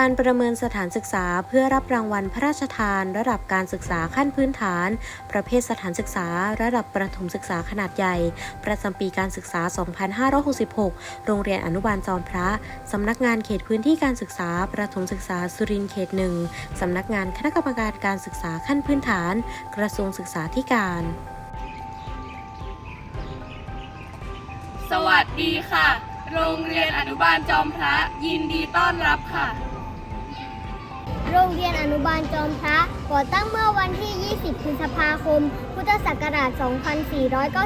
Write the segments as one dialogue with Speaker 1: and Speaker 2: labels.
Speaker 1: การประเมินสถานศึกษาเพื่อรับรางวัลพระราชทาน ระดับการศึกษาขั้นพื้นฐาน ประเภทสถานศึกษา ระดับประถมศึกษาขนาดใหญ่ ประจำปีการศึกษา 2566 โรงเรียนอนุบาลจอมพระ สำนักงานเขตพื้นที่การศึกษา ประถมศึกษาสุรินทร์เขตหนึ่งสำนักงานคณะกรรมการการศึกษาขั้นพื้นฐาน กระทรวงศึกษาธิการ
Speaker 2: สวัสดีค่ะ โรงเรียนอนุบาลจอมพระยินดีต้อนรับค่ะ
Speaker 3: โรงเรียนอนุบาลจอมพระก่อตั้งเมื่อวันที่ 20 พฤษภาคม พุทธศักราช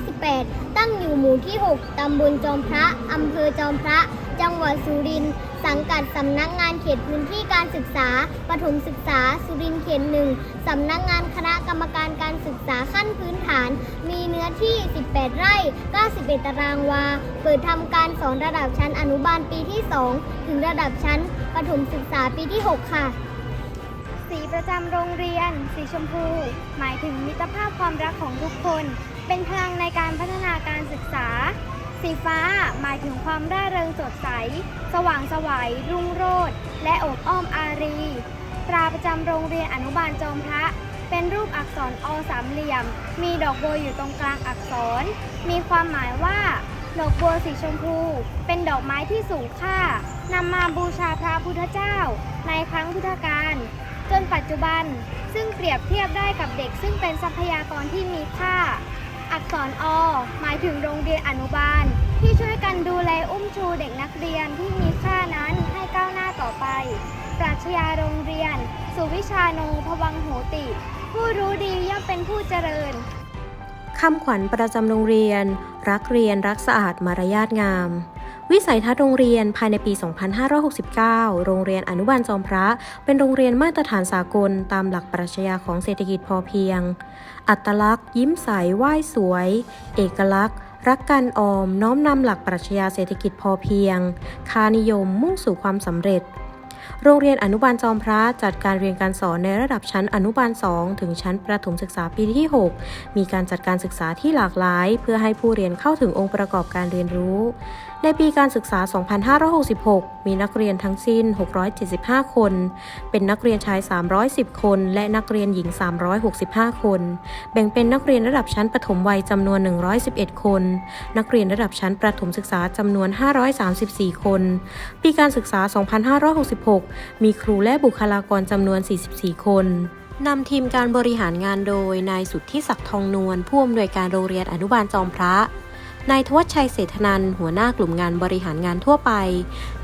Speaker 3: 2498 ตั้งอยู่หมู่ที่ 6 ตำบลจอมพระ อำเภอจอมพระ จังหวัดสุรินทร์ สังกัดสำนักงานเขตพื้นที่การศึกษา ประถมศึกษา สุรินทร์เขตหนึ่งสำนักงานคณะกรรมการการศึกษาขั้นพื้นฐาน มีเนื้อที่ 18 ไร่ 91 ตารางวา เปิดทำการสอนระดับชั้นอนุบาลปีที่ 2 ถึงระดับชั้นประถมศึกษาปีที่ 6 ค่ะ สีประจำโรงเรียน สีชมพู หมายถึงมิตรภาพความรักของทุกคน เป็นพลังในการพัฒนาการศึกษา สีฟ้า หมายถึงความร่าเริงสดใส สว่างสวัยรุ่งโรจน์และอบอ้อมอารีตราประจำโรงเรียนอนุบาลจอมพระ เป็นรูปอักษรอสามเหลี่ยม มีดอกบัวอยู่ตรงกลางอักษร มีความหมายว่า ดอกบัวสีชมพู เป็นดอกไม้ที่สูงค่านำมาบูชาพระพุทธเจ้า ในครั้งพุทธกาล จนปัจจุบัน ซึ่งเปรียบเทียบได้กับเด็ก ซึ่งเป็นทรัพยากรที่มีค่า อักษรอ หมายถึงโรงเรียนอนุบาล ที่ช่วยกันดูแลอุ้มชูเด็กนักเรียนที่มีค่านั้นให้ก้าวหน้าต่อไป ปรัชญาโรงเรียน สุวิชาโนพวังโหติ ผู้รู้ดีย่อมเป็นผู้เจริญ
Speaker 1: คำขวัญประจำโรงเรียน รักเรียนรักสะอาดมารยาทงาม วิสัยทัศน์โรงเรียนภายในปี 2569 โรงเรียนอนุบาลจอมพระ เป็นโรงเรียนมาตรฐานสากลตามหลักปรัชญาของเศรษฐกิจพอเพียง อัตลักษณ์ ยิ้มใสไหว้สวย เอกลักษณ์ รักการออมน้อมนำหลักปรัชญาเศรษฐกิจพอเพียง ค่านิยมมุ่งสู่ความสำเร็จ โรงเรียนอนุบาลจอมพระจัดการเรียนการสอนในระดับชั้นอนุบาล 2 ถึงชั้นประถมศึกษาปีที่ 6 มีการจัดการศึกษาที่หลากหลาย เพื่อให้ผู้เรียนเข้าถึงองค์ประกอบการเรียนรู้ ในปีการศึกษา 2566 มีนักเรียนทั้งสิ้น 675 คน เป็นนักเรียนชาย 310 คน และนักเรียนหญิง 365 คน แบ่งเป็นนักเรียนระดับชั้นประถมวัยจำนวน 111 คน นักเรียนระดับชั้นประถมศึกษาจำนวน 534 คน ปีการศึกษา 2566มีครูและบุคลากรจำนวน 44 คนนำทีมการบริหารงานโดยนายสุทธิศักดิ์ทองนวลผู้อำนวยการโรงเรียนอนุบาลจอมพระ นายทวชชัยเศรษฐนันหัวหน้ากลุ่มงานบริหารงานทั่วไป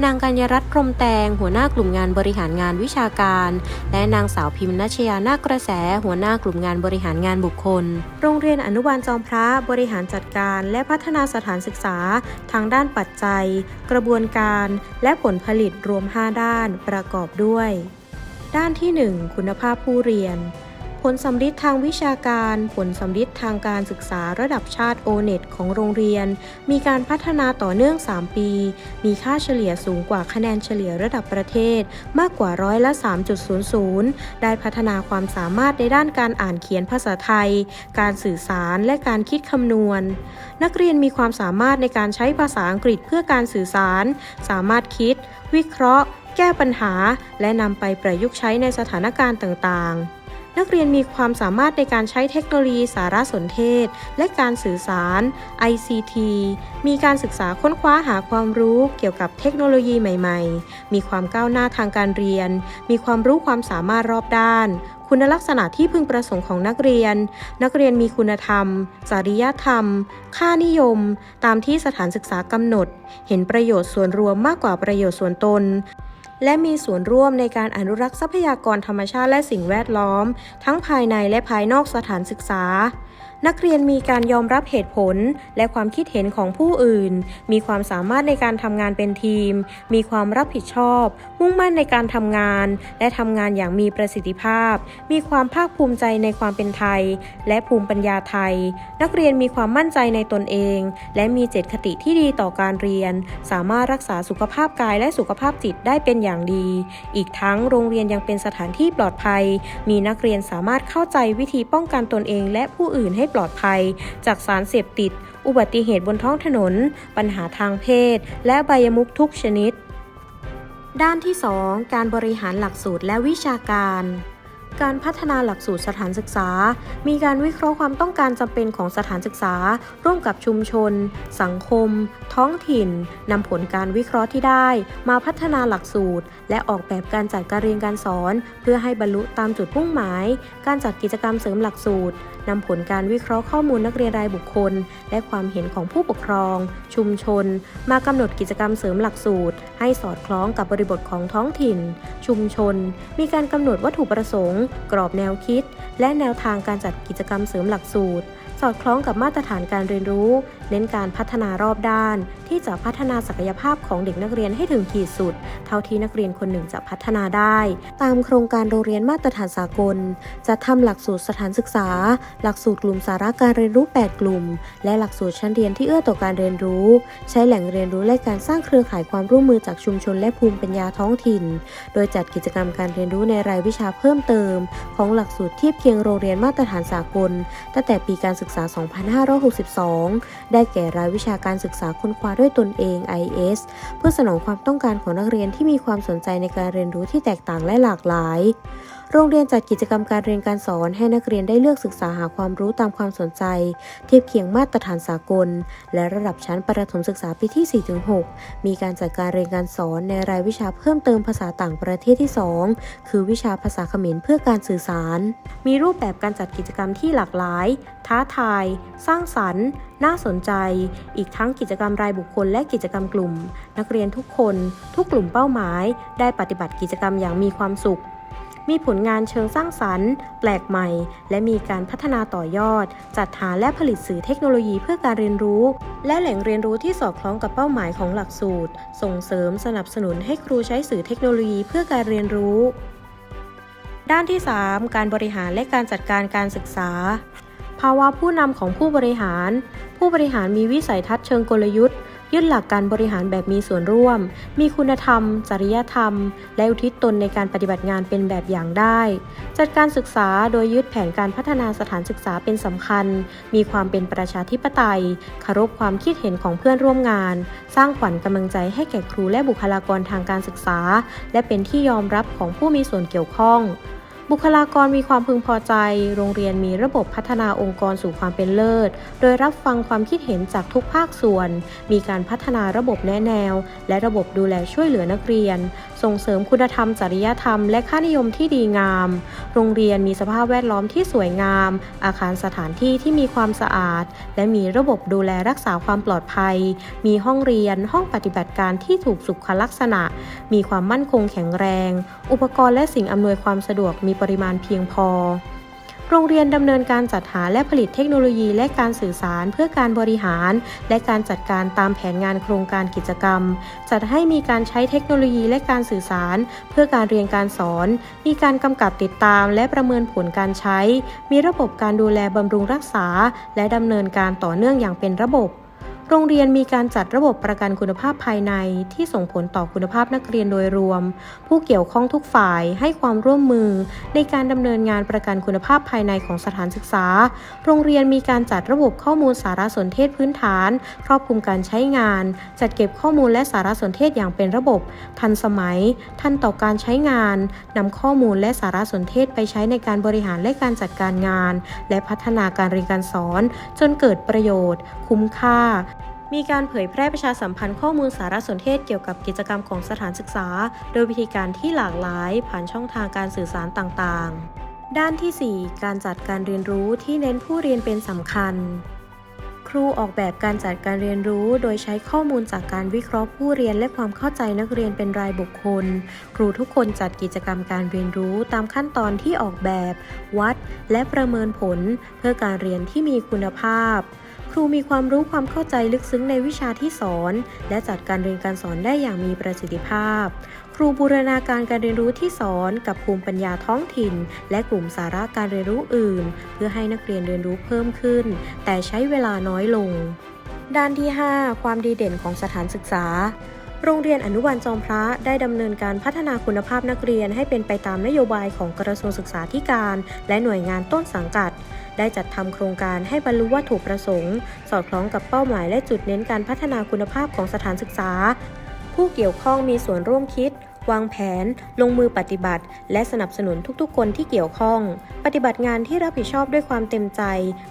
Speaker 1: นางกัญญรัตน์พรมแตง หัวหน้ากลุ่มงานบริหารงานวิชาการ และนางสาวพิมพ์นัชยานาคกระแส หัวหน้ากลุ่มงานบริหารงานบุคคล โรงเรียนอนุบาลจอมพระบริหารจัดการและพัฒนาสถานศึกษา ทางด้านปัจจัย กระบวนการ และผลผลิตรวม 5 ด้านประกอบด้วย ด้านที่ 1 คุณภาพผู้เรียน ผลสำลิดทางวิชาการ ผลสำลิดทางการศึกษาระดับชาติ o n e t ของโรงเรียน มีการพัฒนาต่อเนื่อง 3 ปี มีค่าเฉลี่ยสูงกว่าคะแนนเฉลี่ยระดับประเทศ มากกว่าร้อยละ 3.00 ได้พัฒนาความสามารถในด้านการอ่านเขียนภาษาไทย การสื่อสารและการคิดคำนวณ นักเรียนมีความสามารถในการใช้ภาษาอังกฤษเพื่อการสื่อสาร สามารถคิด วิเคราะห์ แก้ปัญหา และนำไปประยุกต์ใช้ในสถานการณ์ต่างๆ นักเรียนมีความสามารถในการใช้เทคโนโลยีสารสนเทศ และการสื่อสาร ICT มีการศึกษาค้นคว้าหาความรู้เกี่ยวกับเทคโนโลยีใหม่ ๆ มีความก้าวหน้าทางการเรียน มีความรู้ความสามารถรอบด้าน คุณลักษณะที่พึงประสงค์ของนักเรียน นักเรียนมีคุณธรรม จริยธรรม ค่านิยม ตามที่สถานศึกษากำหนด เห็นประโยชน์ส่วนรวมมากกว่าประโยชน์ส่วนตน และมีส่วนร่วมในการอนุรักษ์ทรัพยากรธรรมชาติและสิ่งแวดล้อม ทั้งภายในและภายนอกสถานศึกษา นักเรียนมีการยอมรับเหตุผล และความคิดเห็นของผู้อื่น มีความสามารถในการทำงานเป็นทีม มีความรับผิดชอบ มุ่งมั่นในการทำงาน และทำงานอย่างมีประสิทธิภาพ มีความภาคภูมิใจในความเป็นไทย และภูมิปัญญาไทย นักเรียนมีความมั่นใจในตนเอง และมีเจตคติที่ดีต่อการเรียน สามารถรักษาสุขภาพกายและสุขภาพจิตได้เป็นอย่างดี อีกทั้งโรงเรียนยังเป็นสถานที่ปลอดภัย มีนักเรียนสามารถเข้าใจวิธีป้องกันตนเองและผู้อื่นให้ปลอดภัย จากสารเสพติด อุบัติเหตุบนท้องถนน ปัญหาทางเพศ และใบยมุขทุกชนิด ด้านที่ 2 การบริหารหลักสูตรและวิชาการการพัฒนาหลักสูตรสถานศึกษา มีการวิเคราะห์ความต้องการจำเป็นของสถานศึกษา ร่วมกับชุมชน สังคม ท้องถิ่นนำผลการวิเคราะห์ที่ได้ มาพัฒนาหลักสูตร และออกแบบการจัดการเรียนการสอน เพื่อให้บรรลุตามจุดมุ่งหมาย การจัดกิจกรรมเสริมหลักสูตร นำผลการวิเคราะห์ข้อมูลนักเรียนรายบุคคล และความเห็นของผู้ปกครอง ชุมชน มากำหนดกิจกรรมเสริมหลักสูตร ให้สอดคล้องกับบริบทของท้องถิ่น ชุมชน มีการกำหนดวัตถุประสงค์ กรอบแนวคิด และแนวทางการจัดกิจกรรมเสริมหลักสูตร สอดคล้องกับมาตรฐานการเรียนรู้เน้นการพัฒนารอบด้าน ที่จะพัฒนาศักยภาพของเด็กนักเรียนให้ถึงขีดสุด เท่าที่นักเรียนคนหนึ่งจะพัฒนาได้ ตามโครงการโรงเรียนมาตรฐานสากล จะทำหลักสูตรสถานศึกษา หลักสูตรกลุ่มสาระการเรียนรู้ 8 กลุ่ม และหลักสูตรชั้นเรียนที่เอื้อต่อการเรียนรู้ ใช้แหล่งเรียนรู้และการสร้างเครือข่ายความร่วมมือจากชุมชนและภูมิปัญญาท้องถิ่น โดยจัดกิจกรรมการเรียนรู้ในรายวิชาเพิ่มเติม ของหลักสูตรเทียบเคียงโรงเรียนมาตรฐานสากล ตั้งแต่ปีการศึกษา 2562ได้แก่รายวิชาการศึกษาค้นคว้าด้วยตนเอง IS เพื่อสนองความต้องการของนักเรียนที่มีความสนใจในการเรียนรู้ที่แตกต่างและหลากหลาย โรงเรียนจัดกิจกรรมการเรียนการสอนให้นักเรียนได้เลือกศึกษาหาความรู้ตามความสนใจ เทียบเคียงมาตรฐานสากล และระดับชั้นประถมศึกษาปีที่ 4-6 มีการจัดการเรียนการสอนในรายวิชาเพิ่มเติมภาษาต่างประเทศที่ 2 คือวิชาภาษาเขมรเพื่อการสื่อสาร มีรูปแบบการจัดกิจกรรมที่หลากหลาย ท้าทาย สร้างสรรค์ น่าสนใจ อีกทั้งกิจกรรมรายบุคคลและกิจกรรมกลุ่ม นักเรียนทุกคน ทุกกลุ่มเป้าหมาย ได้ปฏิบัติกิจกรรมอย่างมีความสุข มีผลงานเชิงสร้างสรรค์ แปลกใหม่ และมีการพัฒนาต่อยอด จัดหาและผลิตสื่อเทคโนโลยีเพื่อการเรียนรู้ และแหล่งเรียนรู้ที่สอดคล้องกับเป้าหมายของหลักสูตร ส่งเสริมสนับสนุนให้ครูใช้สื่อเทคโนโลยีเพื่อการเรียนรู้ ด้านที่ 3 การบริหารและการจัดการการศึกษาภาวะผู้นำของผู้บริหาร ผู้บริหารมีวิสัยทัศน์เชิงกลยุทธ์ ยึดหลักการบริหารแบบมีส่วนร่วม มีคุณธรรม จริยธรรม และอุทิศตนในการปฏิบัติงานเป็นแบบอย่างได้ จัดการศึกษาโดยยึดแผนการพัฒนาสถานศึกษาเป็นสำคัญ มีความเป็นประชาธิปไตยคารพความคิดเห็นของเพื่อนร่วมงาน สร้างขวัญกำลังใจให้แก่ครูและบุคลากรทางการศึกษา และเป็นที่ยอมรับของผู้มีส่วนเกี่ยวข้อง บุคลากรมีความพึงพอใจ โรงเรียนมีระบบพัฒนาองค์กรสู่ความเป็นเลิศ โดยรับฟังความคิดเห็นจากทุกภาคส่วน มีการพัฒนาระบบแนะแนว และระบบดูแลช่วยเหลือนักเรียน ส่งเสริมคุณธรรม จริยธรรม และค่านิยมที่ดีงาม โรงเรียนมีสภาพแวดล้อมที่สวยงาม อาคารสถานที่ที่มีความสะอาด และมีระบบดูแลรักษาความปลอดภัย มีห้องเรียน ห้องปฏิบัติการที่ถูกสุขลักษณะ มีความมั่นคงแข็งแรง อุปกรณ์และสิ่งอำนวยความสะดวกมีปริมาณเพียงพอ โรงเรียนดำเนินการจัดหาและผลิตเทคโนโลยีและการสื่อสารเพื่อการบริหาร และการจัดการตามแผนงานโครงการกิจกรรม จัดให้มีการใช้เทคโนโลยีและการสื่อสาร เพื่อการเรียนการสอน มีการกำกับติดตามและประเมินผลการใช้ มีระบบการดูแลบำรุงรักษา และดำเนินการต่อเนื่องอย่างเป็นระบบ โรงเรียนมีการจัดระบบประกันคุณภาพภายในที่ส่งผลต่อคุณภาพนักเรียนโดยรวม ผู้เกี่ยวข้องทุกฝ่ายให้ความร่วมมือ ในการดำเนินงานประกันคุณภาพภายในของสถานศึกษา โรงเรียนมีการจัดระบบข้อมูลสารสนเทศพื้นฐาน ครอบคลุมการใช้งาน จัดเก็บข้อมูลและสารสนเทศอย่างเป็นระบบ ทันสมัย ทันต่อการใช้งานนำข้อมูลและสารสนเทศไปใช้ในการบริหารและการจัดการงาน และพัฒนาการเรียนการสอน จนเกิดประโยชน์ คุ้มค่า มีการเผยแพร่ประชาสัมพันธ์ข้อมูลสารสนเทศเกี่ยวกับกิจกรรมของสถานศึกษา โดยวิธีการที่หลากหลายผ่านช่องทางการสื่อสารต่างๆ ด้านที่ 4 การจัดการเรียนรู้ที่เน้นผู้เรียนเป็นสำคัญครูออกแบบการจัดการเรียนรู้โดยใช้ข้อมูลจากการวิเคราะห์ผู้เรียนและความเข้าใจนักเรียนเป็นรายบุคคล ครูทุกคนจัดกิจกรรมการเรียนรู้ตามขั้นตอนที่ออกแบบ วัด และประเมินผล เพื่อการเรียนที่มีคุณภาพ ครูมีความรู้ความเข้าใจลึกซึ้งในวิชาที่สอน และจัดการเรียนการสอนได้อย่างมีประสิทธิภาพ ครูบูรณาการการเรียนรู้ที่สอนกับภูมิปัญญาท้องถิ่น และกลุ่มสาระการเรียนรู้อื่น เพื่อให้นักเรียนเรียนรู้เพิ่มขึ้น แต่ใช้เวลาน้อยลง ด้านที่ 5 ความดีเด่นของสถานศึกษาโรงเรียนอนุบาลจอมพระได้ดำเนินการพัฒนาคุณภาพนักเรียนให้เป็นไปตามนโยบายของกระทรวงศึกษาธิการ และหน่วยงานต้นสังกัด ได้จัดทำโครงการให้บรรลุวัตถุประสงค์ สอดคล้องกับเป้าหมายและจุดเน้นการพัฒนาคุณภาพของสถานศึกษา ผู้เกี่ยวข้องมีส่วนร่วมคิดวางแผน ลงมือปฏิบัติ และสนับสนุนทุกๆ คนที่เกี่ยวข้อง ปฏิบัติงานที่รับผิดชอบด้วยความเต็มใจ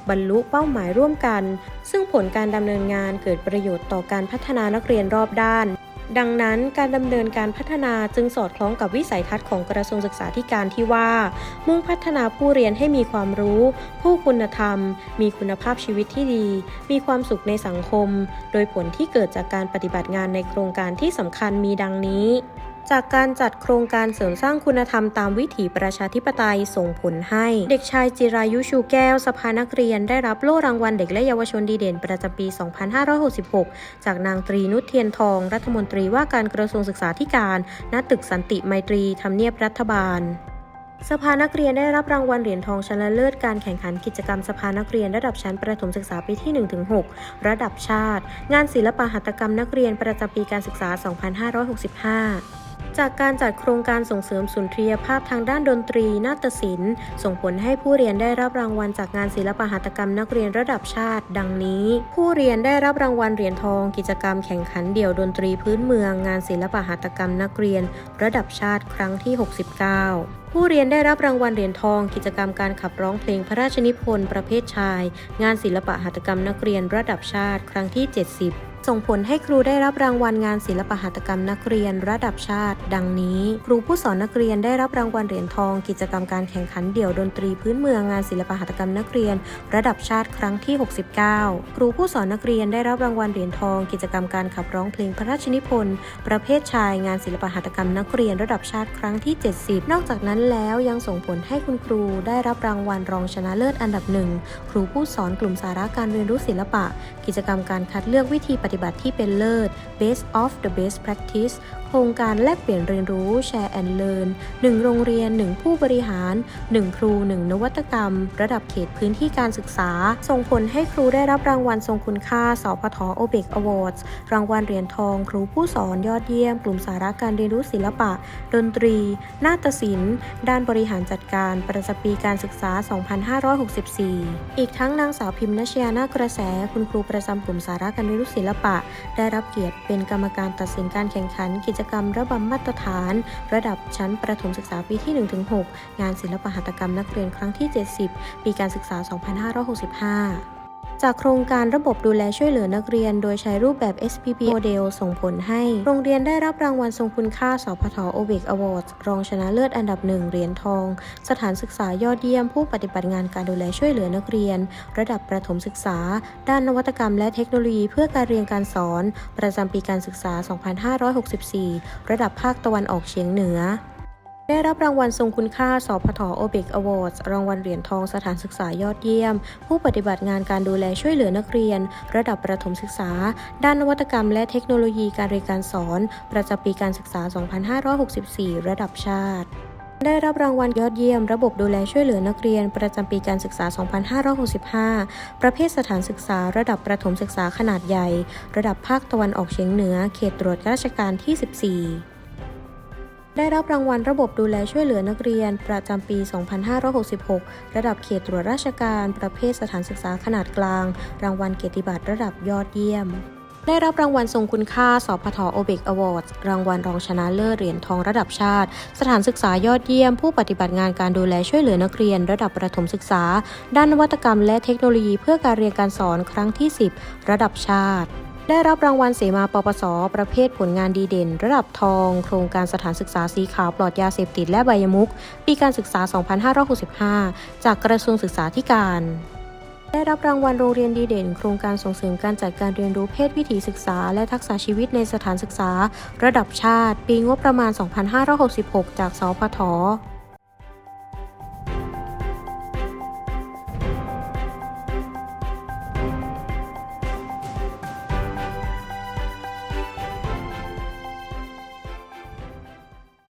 Speaker 1: บรรลุเป้าหมายร่วมกัน ซึ่งผลการดำเนินงานเกิดประโยชน์ต่อการพัฒนานักเรียนรอบด้าน ดังนั้นการดำเนินการพัฒนาจึงสอดคล้องกับวิสัยทัศน์ของกระทรวงศึกษาธิการที่ว่า มุ่งพัฒนาผู้เรียนให้มีความรู้ ผู้คุณธรรม มีคุณภาพชีวิตที่ดี มีความสุขในสังคม โดยผลที่เกิดจากการปฏิบัติงานในโครงการที่สำคัญมีดังนี้ จากการจัดโครงการเสริมสร้างคุณธรรมตามวิถีประชาธิปไตยส่งผลให้ เด็กชายจิรายุชูแก้วสภานักเรียนได้รับโล่รางวัลเด็กและเยาวชนดีเด่นประจำปี 2566 จากนางตรีนุชเทียนทอง รัฐมนตรีว่าการกระทรวงศึกษาธิการณตึกสันติไมตรีทำเนียบรัฐบาลสภานักเรียนได้รับรางวัลเหรียญทองชนะเลิศการแข่งขันกิจกรรมสภานักเรียนระดับชั้นประถมศึกษาปีที่ 1-6 ระดับชาติ งานศิลปหัตถกรรมนักเรียนประจำปีการศึกษา 2565 จากการจัดโครงการส่งเสริมสุนทรียภาพทางด้านดนตรี นาฏศิลป์ ส่งผลให้ผู้เรียนได้รับรางวัลจากงานศิลปหัตถกรรมนักเรียนระดับชาติ ดังนี้ ผู้เรียนได้รับรางวัลเหรียญทอง กิจกรรมแข่งขันเดี่ยวดนตรีพื้นเมือง งานศิลปหัตถกรรมนักเรียน ระดับชาติครั้งที่ 69ผู้เรียนได้รับรางวัลเหรียญทอง กิจกรรมการขับร้องเพลงพระราชนิพนธ์ประเภทชาย งานศิลปหัตถกรรมนักเรียนระดับชาติ ครั้งที่ 70 ส่งผลให้ครูได้รับรางวัลงานศิลปหัตถกรรมนักเรียนระดับชาติ ดังนี้ ครูผู้สอนนักเรียนได้รับรางวัลเหรียญทอง กิจกรรมการแข่งขันเดี่ยวดนตรีพื้นเมืองงานศิลปหัตถกรรมนักเรียน ระดับชาติครั้งที่ 69 ครูผู้สอนนักเรียนได้รับรางวัลเหรียญทอง กิจกรรมการขับร้องเพลงพระราชนิพนธ์ประเภทชายงานศิลปหัตถกรรมนักเรียนระดับชาติครั้งที่ 70 นอกจากนั้นแล้วยังส่งผลให้คุณครูได้รับรางวัลรองชนะเลิศอันดับหนึ่งครูผู้สอนกลุ่มสาระการเรียนรู้ศิลปะ กิจกรรมการคัดเลือกวิธีปฏิฏิบัติที่เป็นเลิศ Best of the Best Practice ครงการแลกเปลี่ยนเรียนรู้ Share and Learn 1โรงเรียน1ผู้บริหาร1ครู1นวัตกรรม ระดับเขตพื้นที่การศึกษา ส่งผลให้ครูได้รับรางวัลทรงคุณค่าสพทโอเบกอวอร์ดรางวัลเหรียญทอง ครูผู้สอนยอดเยี่ยม กลุ่มสาระการเรียนรู้ศิลปะ ดนตรี นาฏศิลป์ ด้านบริหารจัดการประจำปีการศึกษา 2564 อีกทั้งนางสาวพิมพ์นชยานากระแส คุณครูประจำกลุ่มสาระการเรียนรู้ศิลปะ ได้รับเกียรติเป็นกรรมการตัดสินการแข่งขันกิจกรรมระบำมาตรฐาน ระดับชั้นประถมศึกษาปีที่ 1-6 งานศิลปหัตถกรรมนักเรียนครั้งที่ 70 ปีการศึกษา 2565 จากโครงการระบบดูแลช่วยเหลือนักเรียน โดยใช้รูปแบบ SPP โมเดลส่งผลให้ โรงเรียนได้รับรางวัลทรงคุณค่า สพทโอเบกอวอร์ดรองชนะเลิศอันดับหนึ่งเหรียญทอง สถานศึกษายอดเยี่ยมผู้ปฏิบัติงานการดูแลช่วยเหลือนักเรียน ระดับประถมศึกษา ด้านนวัตกรรมและเทคโนโลยีเพื่อการเรียนการสอน ประจำปีการศึกษา 2564 ระดับภาคตะวันออกเฉียงเหนือ ได้รับรางวัลทรงคุณค่า สพทโอเบกอวอร์ดรางวัลเหรียญทองสถานศึกษายอดเยี่ยม ผู้ปฏิบัติงานการดูแลช่วยเหลือนักเรียน ระดับประถมศึกษา ด้านนวัตกรรมและเทคโนโลยีการเรียนการสอน ประจำปีการศึกษา 2564 ระดับชาติได้รับรางวัลยอดเยี่ยม ระบบดูแลช่วยเหลือนักเรียน ประจำปีการศึกษา 2565 ประเภทสถานศึกษาระดับประถมศึกษาขนาดใหญ่ ระดับภาคตะวันออกเฉียงเหนือ เขตตรวจราชการที่ 14 ได้รับรางวัลระบบดูแลช่วยเหลือนักเรียน ประจำปี 2566 ระดับเขตตรวจราชการประเภทสถานศึกษาขนาดกลาง รางวัลเกียรติบัตรระดับยอดเยี่ยม ได้รับรางวัลทรงคุณค่าสพทโอเบกอวอร์ดรางวัลรองชนะเลิศเหรียญทองระดับชาติ สถานศึกษายอดเยี่ยม ผู้ปฏิบัติงานการดูแลช่วยเหลือนักเรียน ระดับประถมศึกษา ด้านนวัตกรรมและเทคโนโลยีเพื่อการเรียนการสอนครั้งที่ 10 ระดับชาติ ได้รับรางวัลเสมาปปส ประเภทผลงานดีเด่น ระดับทอง โครงการสถานศึกษาสีขาวปลอดยาเสพติดและใบยมุก ปีการศึกษา 2565 จากกระทรวงศึกษาธิการ ได้รับรางวัลโรงเรียนดีเด่น โครงการส่งเสริมการจัดการเรียนรู้เพศวิถีศึกษา และทักษะชีวิตในสถานศึกษา ระดับชาติ ปีงบประมาณ 2566 จากสพท